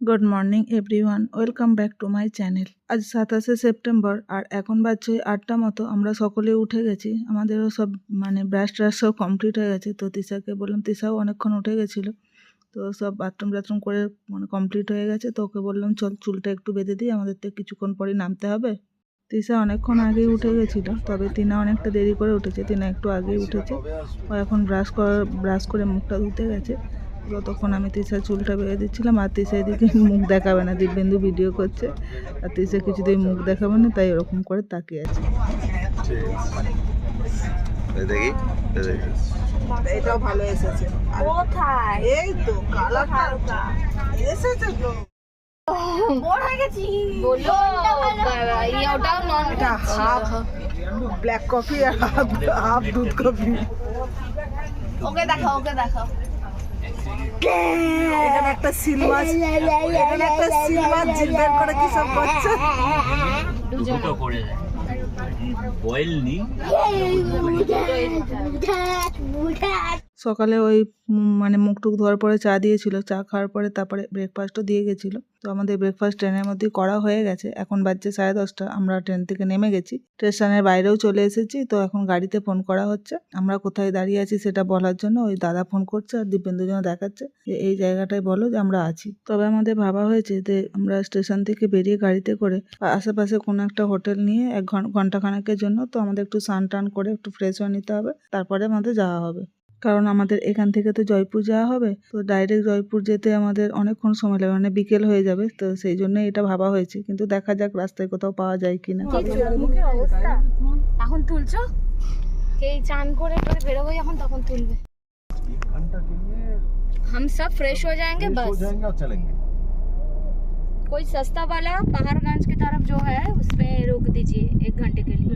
Good morning everyone welcome back to my channel আজ সাতাশে September আর এখন বাজছে আটটা মতো। আমরা সকলে উঠে গেছি। আমাদেরও সব মানে ব্রাশ ট্রাশ সব কমপ্লিট হয়ে গেছে। তো তিশাকে বললাম, তিশাও অনেকক্ষণ উঠে গেছিল। তো সব বাথরুম টাথরুম করে মানে কমপ্লিট হয়ে গেছে। তো ওকে বললাম, চল, চুলটা একটু বেঁধে দিই। আমাদের তো কিছুক্ষণ পরে নামতে হবে। তিশা অনেকক্ষণ আগেই উঠে গেছিল। তবে তিনা অনেকটা দেরি করে উঠেছে। তিনা একটু আগেই উঠেছে। ও এখন ব্রাশ করা ব্রাশ করে মুখটা ধুতে গেছে। ততক্ষণ আমি তিশার চুলটা বেঁধে দিচ্ছিলাম আর তিশা এদিকে মুখ দেখাবে না দিব্যেন্দু ভিডিও করছে। আর তিশা কিছুতেই মুখ দেখাবে না তাই ওরকম করে তাকিয়ে আছে। ঠিক এই দেখি। এটাও ভালো এসেছে। কোথায়? এই তো কালারটা এসেছে ব্ল্যাক কফি আর হাফ হাফ দুধ কফি ওকে দেখাও ওকে দেখাও। এখানে একটা সিলভার এখানে একটা সিলভার জিলবের করে কি সব করছে? দুটো করে দেয় বয়েল নি। সকালে ওই মানে মুখ টুক ধোয়ার পরে চা দিয়েছিল, চা খাওয়ার পরে তারপরে ব্রেকফাস্টও দিয়ে গেছিল। তো আমাদের ব্রেকফাস্ট ট্রেনের মধ্যেই করা হয়ে গেছে। এখন বাজছে সাড়ে দশটা, আমরা ট্রেন থেকে নেমে গেছি। স্টেশনের বাইরেও চলে এসেছি, তো এখন গাড়িতে ফোন করা হচ্ছে। আমরা কোথায় দাঁড়িয়ে আছি সেটা বলার জন্য ওই দাদা ফোন করছে আর দীপেন্দু যেন দেখাচ্ছে যে এই জায়গাটায় বলো যে আমরা আছি। তবে আমাদের ভাবা হয়েছে যে আমরা স্টেশন থেকে বেরিয়ে গাড়িতে করে আশেপাশে কোনো একটা হোটেল নিয়ে এক ঘন- ঘন্টাখানেকের জন্য তো আমাদের একটু স্নান টান করে একটু ফ্রেশ হয়ে নিতে হবে, তারপরে আমাদের যাওয়া হবে। কারণ আমাদের এখান থেকে তো জয়পুর যাওয়া হবে তো ডাইরেক্ট জয়পুর যেতে আমাদের অনেকক্ষণ সময় লাগবে মানে বিকেল হয়ে যাবে তো সেই জন্য এটা ভাবা হয়েছে কিন্তু দেখা যাক রাস্তায় কোথাও পাওয়া যায় কিনা মুখের অবস্থা এখন তুলছো এই চান করে করে বেরোবো যখন তখন তুলবে हम सब फ्रेश हो जाएंगे बस और चलेंगे कोई सस्ता वाला पहाड़गंज की तरफ जो है उसमें रोक दीजिए एक घंटे के लिए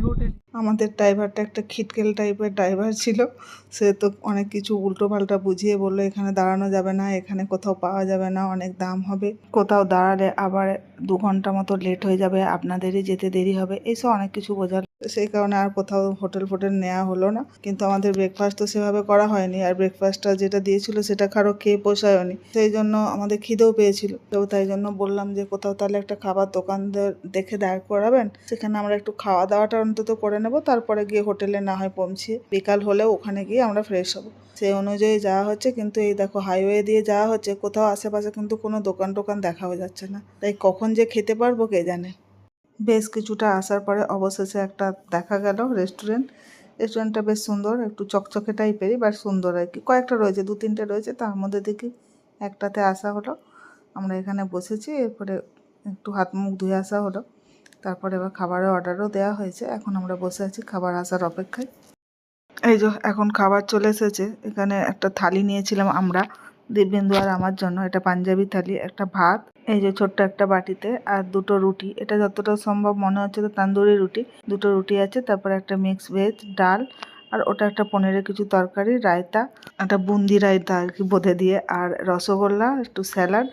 আমাদের ড্রাইভারটা একটা খিটকেল টাইপের ড্রাইভার ছিল। সে তো অনেক কিছু উল্টো পাল্টা বুঝিয়ে বলল, এখানে দাঁড়ানো যাবে না, এখানে কোথাও পাওয়া যাবে না, অনেক দাম হবে। কোথাও দাঁড়ালে আবার দু ঘণ্টা মতো লেট হয়ে যাবে, আপনাদেরই যেতে দেরি হবে। এইসব অনেক কিছু বোঝাল। সেই কারণে আর কোথাও হোটেল ফোটেল নেওয়া হলো না। কিন্তু আমাদের ব্রেকফাস্ট তো সেভাবে করা হয়নি। আর ব্রেকফাস্টটা যেটা দিয়েছিল সেটা কারও খেয়ে পোষায়নি। সেই জন্য আমাদের খিদেও পেয়েছিল। তো তাই জন্য বললাম যে, কোথাও তাহলে একটা খাবার দোকান দেখে দাঁড় করাবেন? সেখানে আমরা একটু খাওয়া দাওয়াটা অন্তত করে নেব, তারপরে গিয়ে হোটেলে না হয় পৌঁছিয়ে বিকাল হলেও ওখানে গিয়ে আমরা ফ্রেশ হব। সেই অনুযায়ী যাওয়া হচ্ছে, কিন্তু এই দেখো হাইওয়ে দিয়ে যাওয়া হচ্ছে, কোথাও আশেপাশে কিন্তু কোনো দোকান টোকান দেখাও যাচ্ছে না। তাই কখন যে খেতে পারব কে জানে? বেশ কিছুটা আসার পরে অবশেষে একটা দেখা গেল রেস্টুরেন্ট রেস্টুরেন্টটা বেশ সুন্দর, একটু চকচকে টাইপেরই বাট সুন্দর আর কি। কয়েকটা রয়েছে, দু তিনটে রয়েছে, তার মধ্যে দেখি একটাতে আসা হলো। আমরা এখানে বসেছি, এরপরে একটু হাত মুখ ধুয়ে আসা হলো। তারপরে এবার খাবারের অর্ডারও দেওয়া হয়েছে। এখন আমরা বসে আছি খাবার আসার অপেক্ষায়। এই যে এখন খাবার চলে এসেছে। এখানে একটা থালি নিয়েছিলাম আমরা। দিব্যেন্দু আর আমার জন্য। এটা পাঞ্জাবি থালি, একটা ভাত, এই যে ছোট্ট একটা বাটিতে, আর দুটো রুটি। এটা যতটা সম্ভব মনে হচ্ছে তো তান্দুরি রুটি। দুটো রুটি আছে, তারপরে একটা মিক্স ভেজ ডাল, আর ওটা একটা পনিরের কিছু তরকারি, রায়তা, একটা বুন্দি রায়তা আর কি বোধে দিয়ে, আর রসগোল্লা, একটু স্যালাড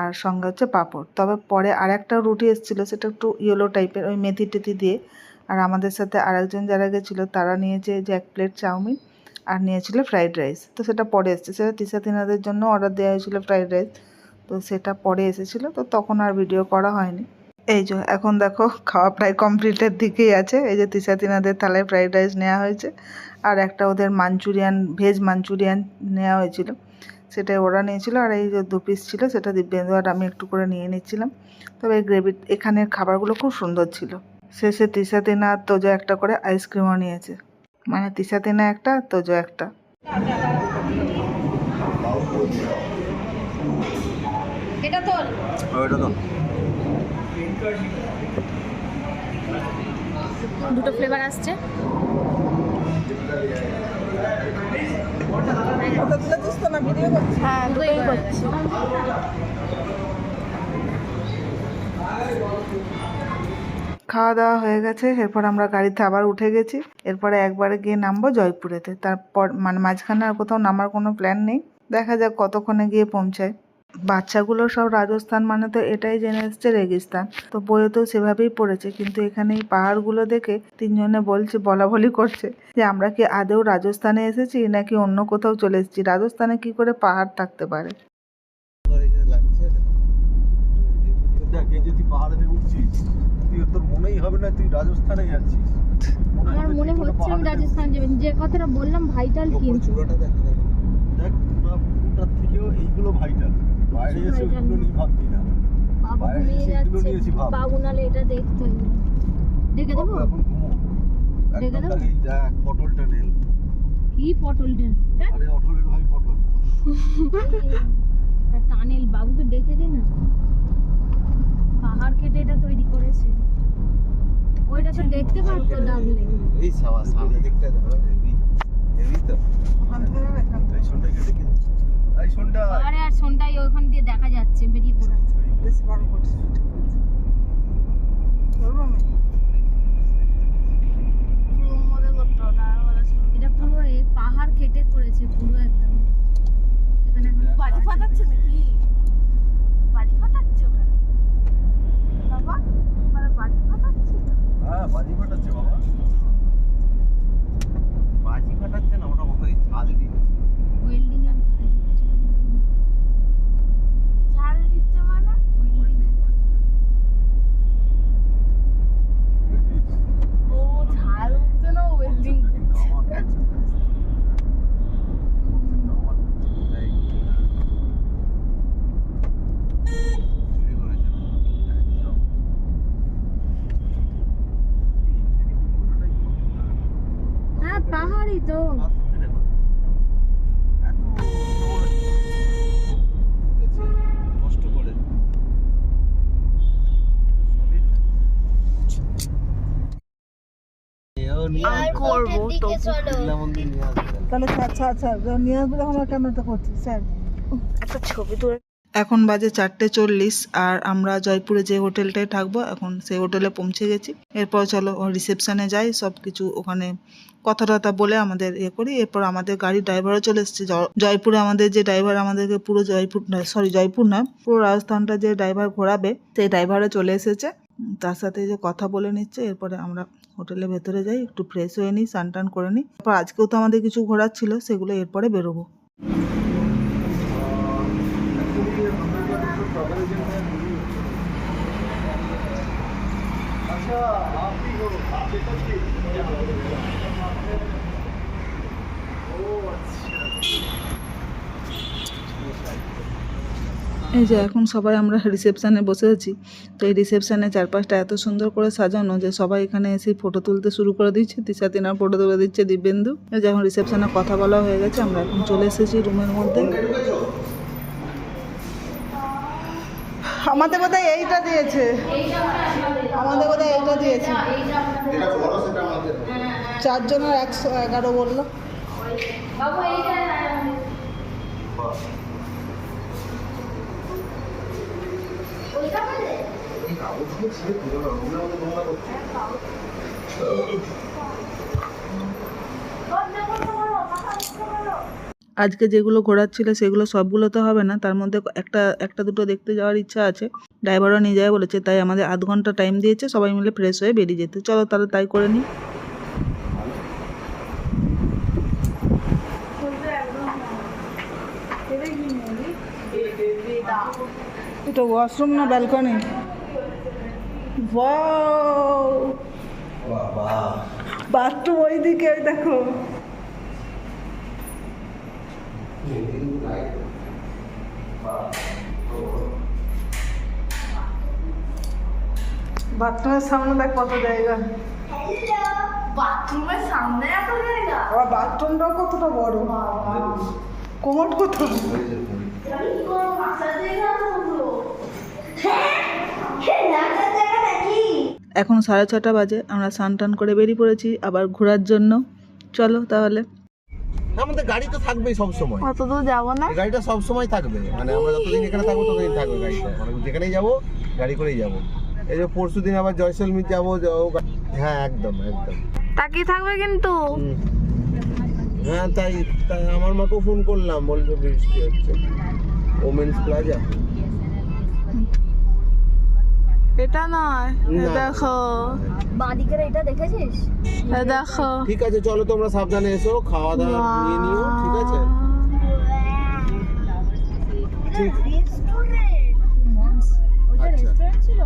আর সঙ্গে হচ্ছে পাঁপড়। তবে পরে আর একটা রুটি এসেছিল, সেটা একটু ইয়েলো টাইপের ওই মেথি টেথি দিয়ে। আর আমাদের সাথে আরেকজন যারা গেছিল, তারা নিয়েছে যে এক প্লেট চাউমিন আর নিয়েছিল ফ্রাইড রাইস তো সেটা পরে এসেছে। সেটা তিসা তিনাদের জন্য অর্ডার দেওয়া হয়েছিল ফ্রাইড রাইস তো সেটা পরে এসেছিল, তো তখন আর ভিডিও করা হয়নি। এই যে, এখন দেখো, খাওয়া প্রায় কমপ্লিটের দিকেই আছে। এই যে তিসা তিনাদের থালায় ফ্রাইড রাইস নেওয়া হয়েছে। আর একটা ওদের মাঞ্চুরিয়ান ভেজ মাঞ্চুরিয়ান নেওয়া হয়েছিল। সেটাই ওরা নিয়েছিল আর এই যে দু পিস ছিল সেটা দিব্যেন্দু আর আমি একটু করে নিয়ে নিচ্ছিলাম। তবে এই গ্রেভি এখানের খাবারগুলো খুব সুন্দর ছিল। শেষে তিসা তিনা আর তোজো একটা করে আইসক্রিমও নিয়েছে। মানে তিসা তিনা একটা আর তোজো একটা। এটা তোল দুটো ফ্লেভার আসছে। হ্যাঁ খাওয়া দাওয়া হয়ে গেছে, এরপর আমরা গাড়িতে আবার উঠে গেছি। এরপরে একবারে গিয়ে নামবো জয়পুরেতে। তারপর মানে মাঝখানে আর কোথাও নামার কোনো প্ল্যান নেই। দেখা যাক কতক্ষণে গিয়ে পৌঁছায়। বাচ্চাগুলো সব রাজস্থান মানে তো এটাই জেনে এসছে রেগিস্তান। তো বইয়েতেও সেভাবেই পড়েছে কিন্তু এখানে এই পাহাড়গুলো দেখে তিনজনে বলছে বলা বলি করছে যে আমরা কি আদৌ রাজস্থানে এসেছি নাকি অন্য কোথাও চলে এসেছি? রাজস্থানে কি করে পাহাড় থাকতে পারে? করছিস তুই তোর মনেই হবে না তুই রাজস্থানে যাচ্ছিস আমার মনে হচ্ছে আমি রাজস্থান যাবেন যে কথাটা বললাম ভাইটাল কিন্তু। দেখ থেকেও এইগুলো ভাইটাল বাইরে এসে। ওইগুলো নিয়ে ভাববি না। বাবু বাইরে ঘুমিয়ে এসে এগুলো যাচ্ছে নিয়েছি ভাব। বাবু নালে এটা দেখতে হবে। দেখে দেবো? বাবু এখন ঘুমো। দেখে একদম দেবো? খালি দেখ পটলটা নেল কি পটলটা ধ্যাৎ, আরে অটলের ভাই পটল। এটা টানেল বাবুকে ডেকে দে না। পাহাড় কেটে এটা তৈরি করেছে। ওইটা তো দেখতে পারতো ডাকলে এই সাওয়া সামনে দিকটা ধরো হেভি হেভি তো। ওখান থেকে এখান থেকে। আরে আর সোনটাই ওখান দিয়ে দেখা যাচ্ছে বেরিয়ে পড়ে বেশি বড় করছে আমি? এটা পুরো পাহাড় কেটে করেছে পুরো একদম। এখানে এখন বাজি ফাটাচ্ছে নাকি বাজি ফাটাচ্ছে ওখানে বাবা মানে বাজি ফাটাচ্ছে হ্যাঁ বাজি ফাটাচ্ছে বাবা বাজি ফাটাচ্ছে না ওটা মতো ঝাল দিচ্ছে ওয়েল্ডিং এর ঝাল দিচ্ছে মানে ওয়েল্ডিং ও ঝাল হচ্ছে না ওয়েল্ডিং আমার কাছে আমার এই চুরি করেছে একদম হ্যাঁ পাহাড়ই তো কষ্ট করে আমি করব তাহলে আচ্ছা আচ্ছা কেন করছিস স্যার। একটা ছবি তুলে এখন বাজে চারটে চল্লিশ আর আমরা জয়পুরে যে হোটেলটায় থাকব এখন সেই হোটেলে পৌঁছে গেছি। এরপর চলো রিসেপশনে যাই সব কিছু ওখানে কথা টথা বলে আমাদের ইয়ে করি। এরপর আমাদের গাড়ির ড্রাইভারও চলে এসেছে। জয়পুরে আমাদের যে ড্রাইভার আমাদেরকে পুরো জয়পুর সরি জয়পুর না পুরো রাজস্থানটা যে ড্রাইভার ঘোরাবে সেই ড্রাইভারও চলে এসেছে। তার সাথে যে কথা বলে নিচ্ছে এরপরে আমরা হোটেলের ভেতরে যাই, একটু ফ্রেশ হয়ে নিই, স্নান টান করে নিই। তারপর আজকেও তো আমাদের কিছু ঘোরার ছিল, সেগুলো এরপরে বেরোবো। আচ্ছা এই যে এখন সবাই আমরা রিসেপশানে বসে আছি। তো এই রিসেপশনে চারপাশটা এত সুন্দর করে সাজানো যে সবাই এখানে এসে ফটো তুলতে শুরু করে দিচ্ছে। তিশা তিনার ফটো তুলে দিচ্ছে, দিব্যেন্দু। এই যে এখন রিসেপশনে কথা বলা হয়ে গেছে, আমরা এখন চলে এসেছি রুমের মধ্যে। আমাদের বোধহয় এইটা দিয়েছে। আমাদের বোধহয় এইটা দিয়েছে। চারজনের একশো এগারো বলল। বাবু, এইটা আজকে যেগুলো ঘোরার ছিল সেগুলো সবগুলো তো হবে না, তার মধ্যে একটা একটা দুটো দেখতে যাওয়ার ইচ্ছা আছে। ড্রাইভারও নিয়ে যায় বলেছে, তাই আমাদের আধ ঘণ্টা টাইম দিয়েছে, সবাই মিলে ফ্রেশ হয়ে বেরিয়ে যেতে। চলো তাহলে তাই করে নিই। এটা ওয়াশরুম না ব্যালকনি বাথরুম ওই দিকে ওই দেখো। বাথরুমের সামনে দেখ কত জায়গা। বাথরুমের সামনে এত জায়গা? আবার বাথরুমটাও কতটা বড়। কোমট কত? এখন সাড়ে ছটা বাজে আমরা স্নান টান করে বেরিয়ে পড়েছি আবার ঘোরার জন্য। চলো তাহলে। আমাদের গাড়ি তো থাকবেই সব সময় অত দূর যাব না? গাড়িটা সব সময় থাকবে। মানে আমরা যতদিন এখানে থাকব ততদিন থাকবে গাড়িটা। মানে যেখানেই যাব গাড়ি করেই যাব। এই যে পরশু দিন আবার জয়সলমীর যাব হ্যাঁ একদম একদম। তাকিয়ে থাকবে কিন্তু? হ্যাঁ তাই তাই আমার মাকেও ফোন করলাম বলছে বৃষ্টি হচ্ছে। ওমেন্স প্লাজা এটা নয় না। দেখো। বাঁদিকের এটা দেখেছিস? দেখো। ঠিক আছে চলো তোমরা সাবধানে এসো খাওয়া দাওয়া নিয়ে নিও ঠিক আছে? আচ্ছা। রেস্টুরেন্ট ছিল?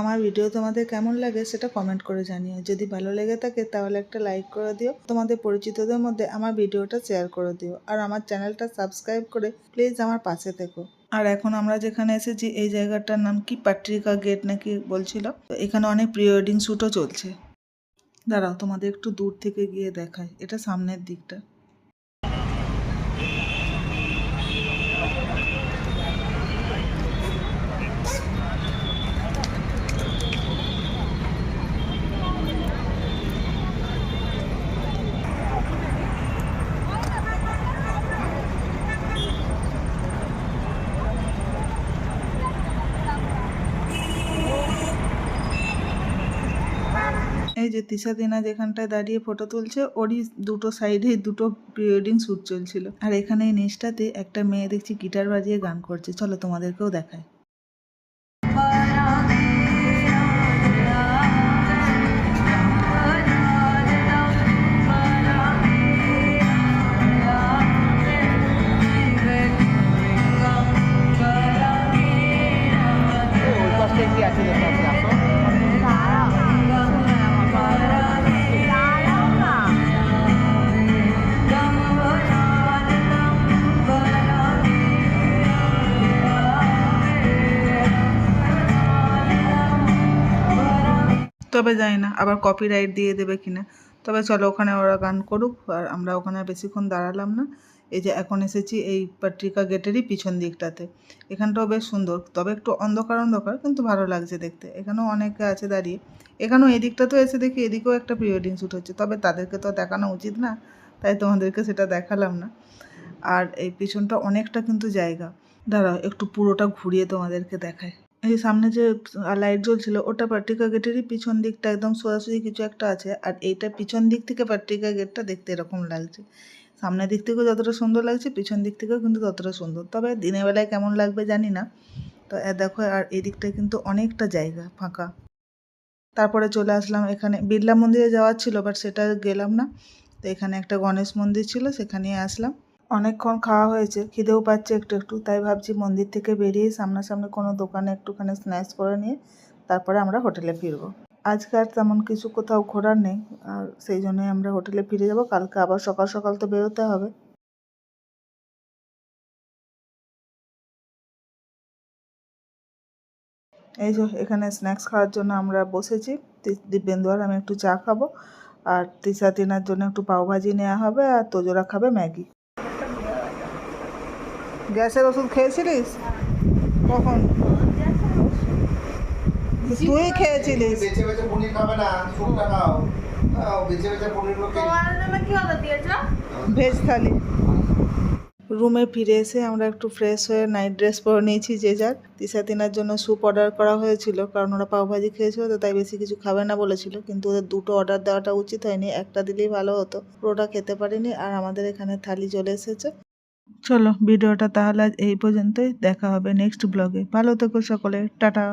আমার ভিডিও তোমাদের কেমন লাগে সেটা কমেন্ট করে জানিও। যদি ভালো লেগে থাকে তাহলে একটা লাইক করে দিও। তোমাদের পরিচিতদের মধ্যে আমার ভিডিওটা শেয়ার করে দিও। আর আমার চ্যানেলটা সাবস্ক্রাইব করে প্লিজ আমার পাশে থেকো। আর এখন আমরা যেখানে এসেছি এই জায়গাটার নাম কি? পাট্রিকা গেট নাকি বলছিল? তো এখানে অনেক প্রি ওয়েডিং শ্যুটও চলছে। দাঁড়াও তোমাদের একটু দূর থেকে গিয়ে দেখায় এটা সামনের দিকটা। এই যে তিশা দিনা যেখানটায় দাঁড়িয়ে ফটো তুলছে, ওরই দুটো সাইডে দুটো প্রি ওয়েডিং শ্যুট চলছিল। আর এখানে এই নিচটাতে একটা মেয়ে দেখছি গিটার বাজিয়ে গান করছে। চলো তোমাদেরকেও দেখায় তবে জানি না। আবার কপিরাইট দিয়ে দেবে কিনা। তবে চলো ওখানে ওরা গান করুক আর আমরা ওখানে বেশিক্ষণ দাঁড়ালাম না। এই যে এখন এসেছি এই পত্রিকা গেটেরই পিছন দিকটাতে। এখানটাও বেশ সুন্দর। তবে একটু অন্ধকার অন্ধকার, কিন্তু ভালো লাগছে দেখতে। এখানেও অনেকে আছে দাঁড়িয়ে। এখানেও এদিকটাতেও এসে দেখি এদিকেও একটা প্রি ওয়েডিং শ্যুট হচ্ছে। তবে তাদেরকে তো দেখানো উচিত না। তাই তোমাদেরকে সেটা দেখালাম না। আর এই পিছনটা অনেকটা কিন্তু জায়গা। দাঁড়াও, একটু পুরোটা ঘুরিয়ে তোমাদেরকে দেখায় এই সামনে যে লাইট জ্বলছিল, ওটা পাট্রিকা গেটেরই পিছন দিকটা একদম সোজাসুজি কিছু একটা আছে। আর এইটা পিছন দিক থেকে পাট্রিকা গেটটা দেখতে এরকম লাগছে। সামনের দিক থেকেও যতটা সুন্দর লাগছে, পিছন দিক থেকেও কিন্তু ততটা সুন্দর। তবে দিনের বেলায় কেমন লাগবে জানি না। তো দেখো, আর এই দিকটায় কিন্তু অনেকটা জায়গা ফাঁকা। তারপরে চলে আসলাম এখানে। বিড়লা মন্দিরে যাওয়ার ছিল বাট সেটা গেলাম না। তো, এখানে একটা গণেশ মন্দির ছিল সেখানে আসলাম। অনেকক্ষণ খাওয়া হয়েছে, খিদেও পাচ্ছে একটু একটু। তাই ভাবছি মন্দির থেকে বেরিয়ে সামনাসামনি কোনো দোকানে একটুখানি স্ন্যাক্স করে নিয়ে তারপরে আমরা হোটেলে ফিরবো। আজকে আর তেমন কিছু কোথাও ঘোরার নেই, আর সেই জন্যই আমরা হোটেলে ফিরে যাব। কালকে আবার সকাল সকাল তো বেরোতে হবে। এই যে, এখানে স্ন্যাক্স খাওয়ার জন্য আমরা বসেছি। দিব্যেন্দু আর আমি একটু চা খাব, আর তিসা তিনার জন্য একটু পাওভাজি নেওয়া হবে, আর তোজোরা খাবে ম্যাগি। গ্যাসের ওষুধ খেয়েছিলিস? কখন? তুই খেয়েছিলিস। পনির খাবে না খাও। ভেজ থালি। রুমে ফিরে এসে আমরা একটু ফ্রেশ হয়ে নাইট ড্রেস পরে নিয়েছি যে যার। তিসা তিনার জন্য স্যুপ অর্ডার করা হয়েছিল কারণ ওরা পাওভাজি খেয়েছিল তো তাই বেশি কিছু খাবে না বলেছিল। কিন্তু ওদের দুটো অর্ডার দেওয়াটা উচিত হয়নি একটা দিলেই ভালো হতো। পুরোটা খেতে পারিনি আর আমাদের এখানে থালি চলে এসেছে। চলো ভিডিওটা তাহলে আজ এই পর্যন্তই। দেখা হবে নেক্সট ব্লগে ভালো থেকো সকলে। টাটা।